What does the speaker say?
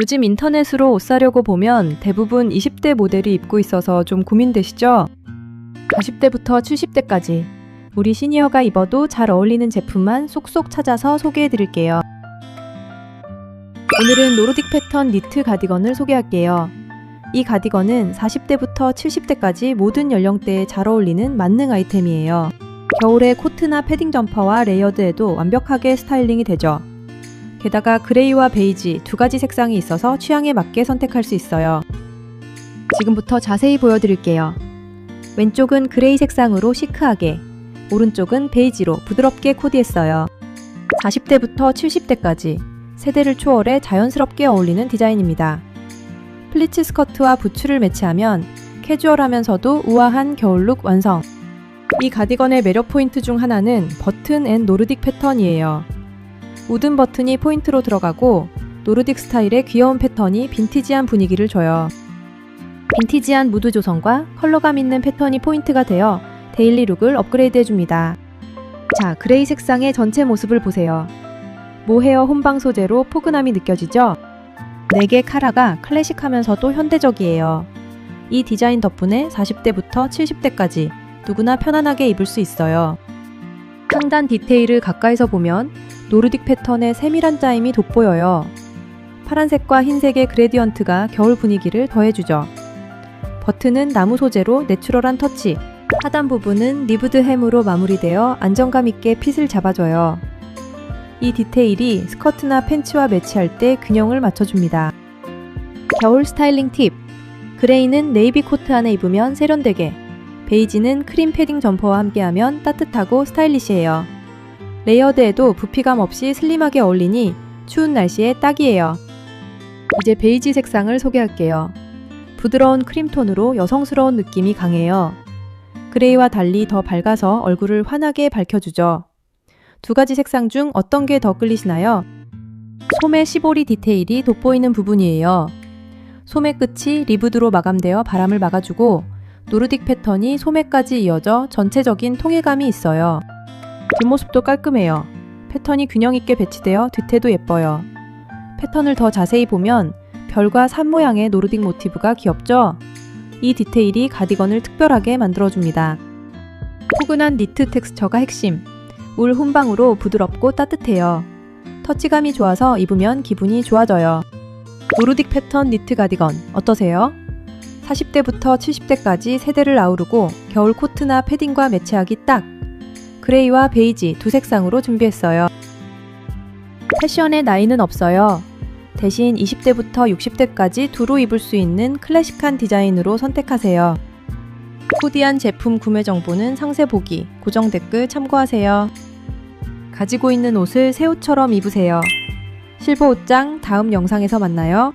요즘 인터넷으로 옷 사려고 보면 대부분 20대 모델이 입고 있어서 좀 고민되시죠? 40대부터 70대까지 우리 시니어가 입어도 잘 어울리는 제품만 쏙쏙 찾아서 소개해 드릴게요. 오늘은 노르딕 패턴 니트 가디건을 소개할게요. 이 가디건은 40대부터 70대까지 모든 연령대에 잘 어울리는 만능 아이템이에요. 겨울에 코트나 패딩 점퍼와 레이어드에도 완벽하게 스타일링이 되죠. 게다가 그레이와 베이지 두 가지 색상이 있어서 취향에 맞게 선택할 수 있어요. 지금부터 자세히 보여드릴게요. 왼쪽은 그레이 색상으로 시크하게, 오른쪽은 베이지로 부드럽게 코디했어요. 40대부터 70대까지 세대를 초월해 자연스럽게 어울리는 디자인입니다. 플리츠 스커트와 부츠를 매치하면 캐주얼하면서도 우아한 겨울룩 완성. 이 가디건의 매력 포인트 중 하나는 버튼 앤 노르딕 패턴이에요. 우든 버튼이 포인트로 들어가고 노르딕 스타일의 귀여운 패턴이 빈티지한 분위기를 줘요. 빈티지한 무드 조성과 컬러감 있는 패턴이 포인트가 되어 데일리 룩을 업그레이드 해줍니다. 자, 그레이 색상의 전체 모습을 보세요. 모헤어 혼방 소재로 포근함이 느껴지죠? 4개 카라가 클래식하면서도 현대적이에요. 이 디자인 덕분에 40대부터 70대까지 누구나 편안하게 입을 수 있어요. 상단 디테일을 가까이서 보면 노르딕 패턴의 세밀한 짜임이 돋보여요. 파란색과 흰색의 그레디언트가 겨울 분위기를 더해주죠. 버튼은 나무 소재로 내추럴한 터치, 하단 부분은 리브드 햄으로 마무리되어 안정감 있게 핏을 잡아줘요. 이 디테일이 스커트나 팬츠와 매치할 때 균형을 맞춰줍니다. 겨울 스타일링 팁. 그레이는 네이비 코트 안에 입으면 세련되게, 베이지는 크림 패딩 점퍼와 함께하면 따뜻하고 스타일리시해요. 레이어드에도 부피감 없이 슬림하게 어울리니 추운 날씨에 딱이에요. 이제 베이지 색상을 소개할게요. 부드러운 크림톤으로 여성스러운 느낌이 강해요. 그레이와 달리 더 밝아서 얼굴을 환하게 밝혀주죠. 두 가지 색상 중 어떤 게 더 끌리시나요? 소매 시보리 디테일이 돋보이는 부분이에요. 소매 끝이 리브드로 마감되어 바람을 막아주고 노르딕 패턴이 소매까지 이어져 전체적인 통일감이 있어요. 뒷모습도 깔끔해요. 패턴이 균형 있게 배치되어 뒤태도 예뻐요. 패턴을 더 자세히 보면 별과 산 모양의 노르딕 모티브가 귀엽죠? 이 디테일이 가디건을 특별하게 만들어줍니다. 포근한 니트 텍스처가 핵심. 울 혼방으로 부드럽고 따뜻해요. 터치감이 좋아서 입으면 기분이 좋아져요. 노르딕 패턴 니트 가디건 어떠세요? 40대부터 70대까지 세대를 아우르고 겨울 코트나 패딩과 매치하기 딱! 그레이와 베이지 두 색상으로 준비했어요. 패션의 나이는 없어요. 대신 20대부터 60대까지 두루 입을 수 있는 클래식한 디자인으로 선택하세요. 코디한 제품 구매 정보는 상세 보기, 고정 댓글 참고하세요. 가지고 있는 옷을 새 옷처럼 입으세요. 실버 옷장 다음 영상에서 만나요.